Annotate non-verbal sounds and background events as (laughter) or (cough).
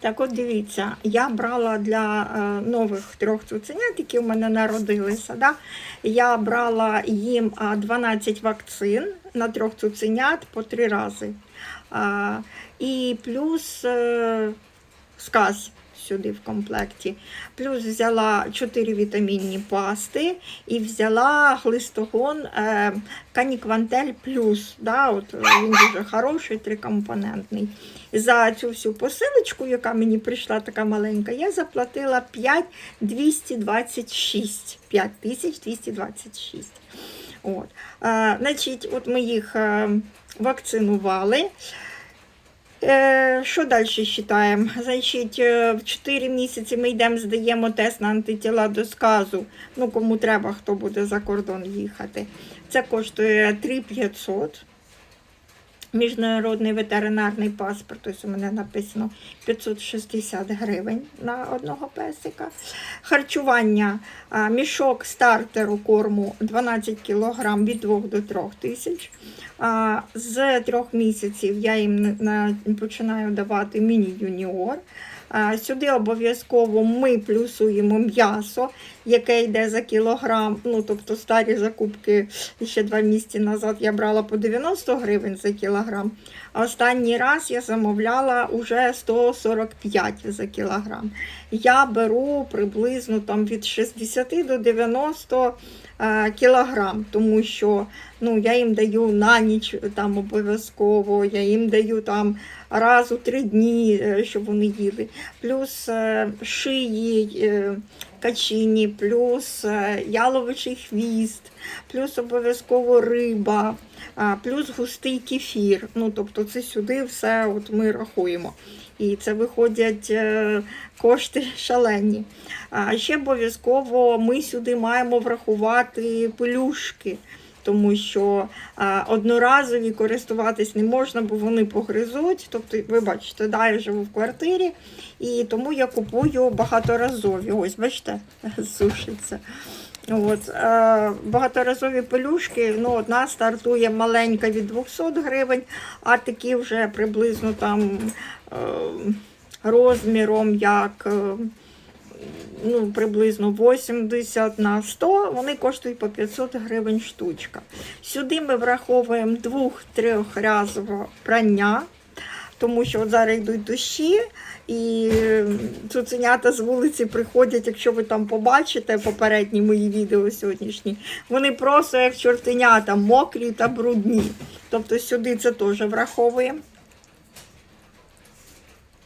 Так от дивіться, я брала для е, нових трьох цуценят, які в мене народилися. Да? Я брала їм 12 вакцин на трьох цуценят по три рази. А, і плюс е, сказ сюди в комплекті. Плюс взяла 4 вітамінні пасти і взяла глистогон е, Каніквантель плюс. Да, от, е, він дуже хороший, трикомпонентний. За цю всю посилочку, яка мені прийшла така маленька, я заплатила 5226. 5226. От. Е, значить, от ми їх е, вакцинували. Е, Що далі вважаємо? Значить, е, в 4 місяці ми йдемо, здаємо тест на антитіла до сказу. Ну, кому треба, хто буде за кордон їхати. Це коштує 3500. Міжнародний ветеринарний паспорт, ось у мене написано 560 гривень на одного песика. Харчування, мішок стартеру корму 12 кг від 2 до 3 тисяч. З трьох місяців я їм на- починаю давати міні-юніор. Сюди обов'язково ми плюсуємо м'ясо, яке йде за кілограм. Ну, тобто старі закупки ще два місяці назад я брала по 90 гривень за кілограм. Останній раз я замовляла уже 145 за кілограм. Я беру приблизно там від 60 до 90 е, кілограм, тому що ну, я їм даю на ніч там обов'язково, я їм даю там раз у три дні, е, щоб вони їли. Плюс е, шиї, е, качині, плюс е, яловичий хвіст, плюс обов'язково риба, плюс густий кефір. Ну, тобто це сюди все от ми рахуємо. І це виходять кошти шалені. А ще обов'язково ми сюди маємо врахувати пелюшки. Тому що а, одноразові користуватись не можна, бо вони погризуть. Тобто, ви бачите, да, я живу в квартирі, і тому я купую багаторазові. Ось, бачите, (laughs) сушиться. От, е, багаторазові пелюшки, ну, одна стартує маленька від 200 гривень, а такі вже приблизно там е, розміром як е, ну, приблизно 80 на 100, вони коштують по 500 гривень штучка. Сюди ми враховуємо двох-трьохразове прання, тому що от зараз йдуть дощі, і цуценята з вулиці приходять, якщо ви там побачите попередні мої відео сьогоднішні, вони просто як чортенята, мокрі та брудні. Тобто сюди це теж враховуємо.